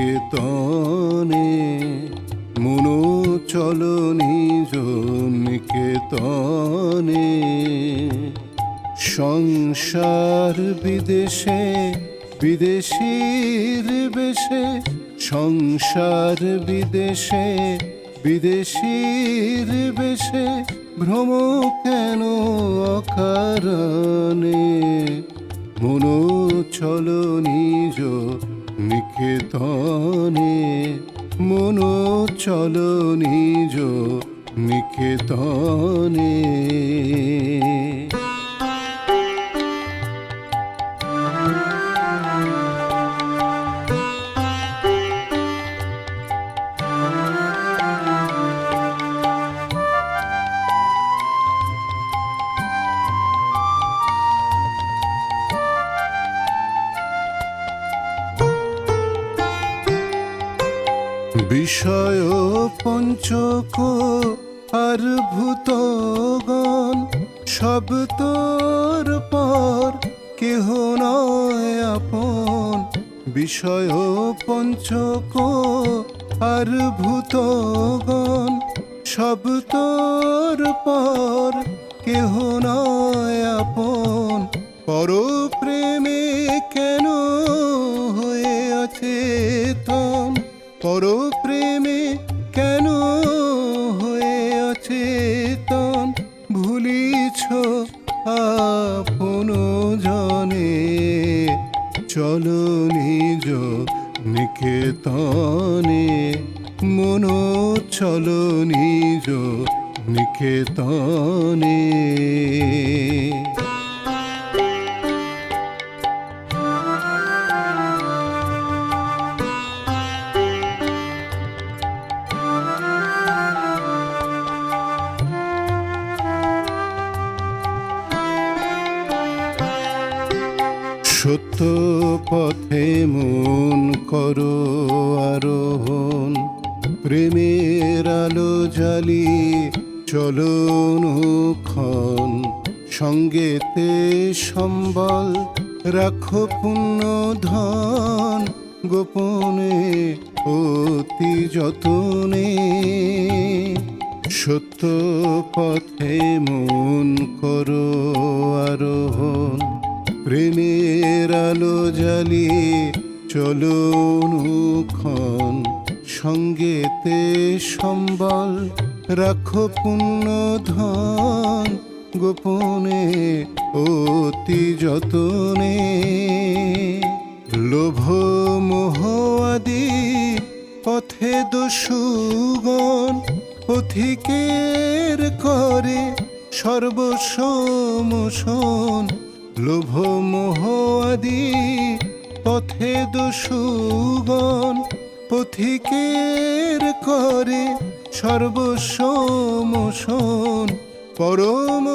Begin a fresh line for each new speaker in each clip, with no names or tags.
নিকেতনে মনো চলো নিজ নিকেতনে। সংসার বিদেশে, বিদেশির বেশে, সংসার বিদেশে, বিদেশির বেশে ভ্রম কেন অকারণে? মনো চলো নিজ নিকেতনে মনো চল নিজ নিকেতনে বিষয় পঞ্চক আর ভূতগণ সব তোর পর কেহ নয় আপন। বিষয় পঞ্চক আর ভূতগণ সব তোর পর কেহ নয় আপন। পর প্রেমে কেন পর প্রেমে কেন হয়ে আছে তন? ভুলিছ আপন জনে। চলো নিজ নিকেতনে। মন চলো নিজ নিকেতনে। সত্য পথে মন করো আরোহণ। প্রেমের আলো জালি চলো খন সঙ্গেতে সম্বল রাখো পুণ্য ধন। গোপনে অতি যতনে সত্য পথে মন করো আরোহণ। প্রেমের আলো জ্বালিয়ে চলো সঙ্গেতে সম্বল, রাখো পুণ্য ধন। গোপনে অতি যতনে। লোভ মোহ আদি, পথে দস্যুগণ পথিকের করে সর্বসমোষণ লোভ মোহ আদি পথে দস্যুগণ পথিকের করে সর্বসমোষণ পরম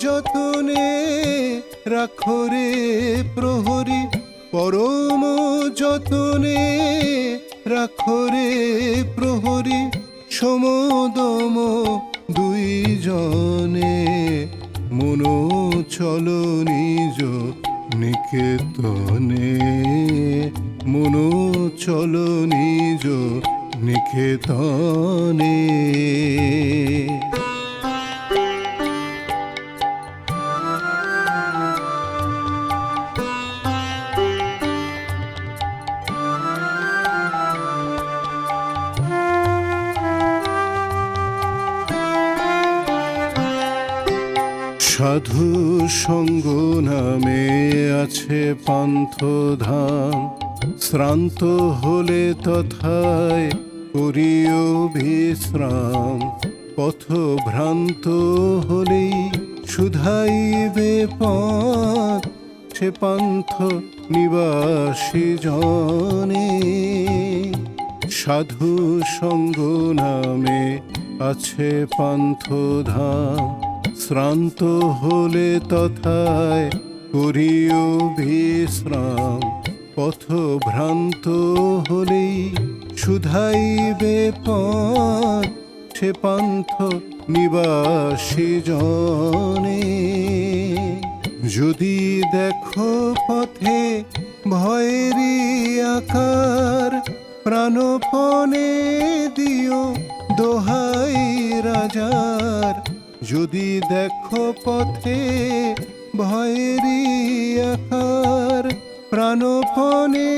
যতনে রাখরে প্রহরী, পরম যতনে রাখরে প্রহরী, সমদম দুই জনে মনো চলো নিজ নিকেতনে। মনো চলো নিজ নিকেতনে। সাধু সঙ্গ নামে আছে পান্থ ধাম শ্রান্ত হলে তথায় করিও বিশ্রাম। পথ ভ্রান্ত হলেই শুধাইবে পথ। সে পান্থ নিবাসী জনে। সাধু সঙ্গ নামে আছে পান্থ ধাম শ্রান্ত হলে তথায় করিও বিশ্রাম। পথ ভ্রান্ত হলেই শুধাইবে পথ, সে পান্থ নিবাসী জনে। যদি দেখো পথে ভয়েরই আকার, প্রাণপণে দিও দোহাই রাজার। যদি দেখো পথে ভয়েরই আকার প্রাণপণে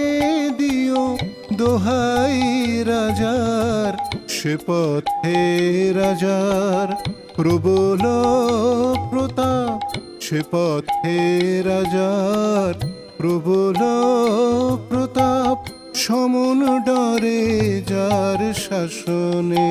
দিও দোহাই রাজার। সে পথে রাজার প্রবল প্রতাপ সে পথে রাজার প্রবল প্রতাপ, সমন ডরে যার শাসনে।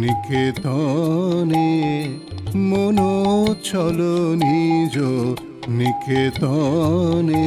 নিকেতনে মন চল নিজ নিকেতনে